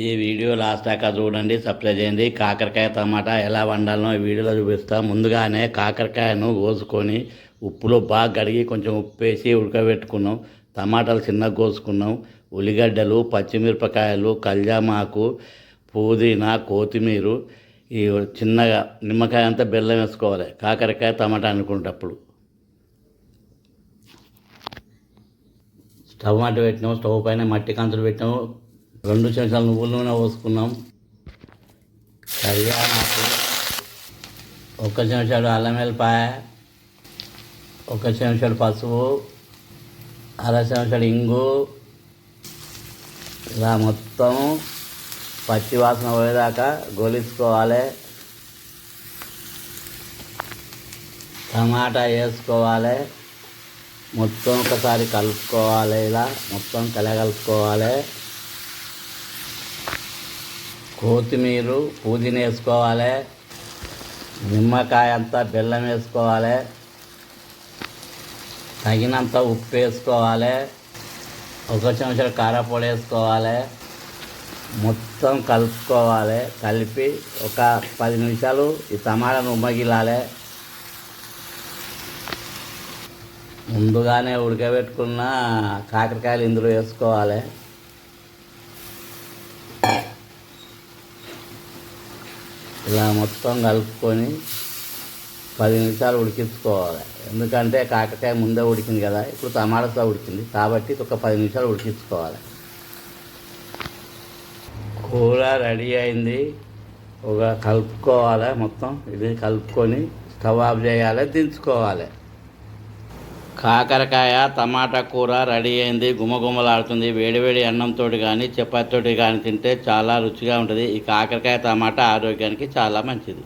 ఈ video last దాకా చూడండి సబ్స్క్రైబ్ చేయండి. కాకరకాయ టమాటా ఎలా వండాలనో ఈ వీడియోలో చూపిస్తా. ముందుగానే కాకరకాయను కోసుకొని ఉప్పులో బాగా కడిగి కొంచెం ఉప్పు వేసి ఉడకబెట్టుకున్నాం. టమాటాలు చిన్నగా కోసుకున్నాం. ఉల్లిగడ్డలు పచ్చిమిరపకాయలు కల్జామాకు పుదీనా కొత్తిమీర ఈ చిన్నగా నిమ్మకాయ అంతా బెల్లం వేసుకోవాలి. కాకరకాయ టమాటా అనుకునేటప్పుడు. స్టవ్ మాట పెట్టినాం స్టవ్ పైన మట్టి కంచులు పెట్టినాం. రెండు చెంచాలు నువ్వుల నూనె పోసుకున్నాం కరియాకు ఒక చెంచాడు అల్లం వెల్లిపాయ ఒక చెంచాడు పసుపు అర చెంచాడు ఇంగు. ఇలా మొత్తం పచ్చి వాసన పోయేదాకా గోలించుకోవాలి. టమాటా వేసుకోవాలి. మొత్తం ఒకసారి కలుపుకోవాలి ఇలా మొత్తం కలగలుపుకోవాలి. కొత్తిమీర పుదీనా వేసుకోవాలి నిమ్మకాయ అంతా బెల్లం వేసుకోవాలి తగినంత ఉప్పు వేసుకోవాలి ఒక చెంచా కారపొడి వేసుకోవాలి మొత్తం కలుపుకోవాలి కలిపి ఒక పది నిమిషాలు ఈ టమాటాను ఉమ్మగిలాలి. ముందుగానే ఉడకబెట్టుకున్న కాకరకాయలు ఇందులో వేసుకోవాలి. ఇలా మొత్తం కలుపుకొని పది నిమిషాలు ఉడికించుకోవాలి. ఎందుకంటే కాకరకాయ ముందే ఉడికింది కదా ఇప్పుడు టమాటాతో ఉడికింది. కాబట్టి ఒక పది నిమిషాలు ఉడికించుకోవాలి. కూర రెడీ అయింది. ఒక కలుపుకోవాలి మొత్తం. ఇది కలుపుకొని స్టవ్ ఆఫ్ చేయాలి దించుకోవాలి. కాకరకాయ టమాటా కూర రెడీ అయింది గుమగుమలాడుతుంది. వేడివేడి అన్నంతో కానీ చపాతీతోటి కానీ తింటే చాలా రుచిగా ఉంటుంది. ఈ కాకరకాయ టమాటా ఆరోగ్యానికి చాలా మంచిది.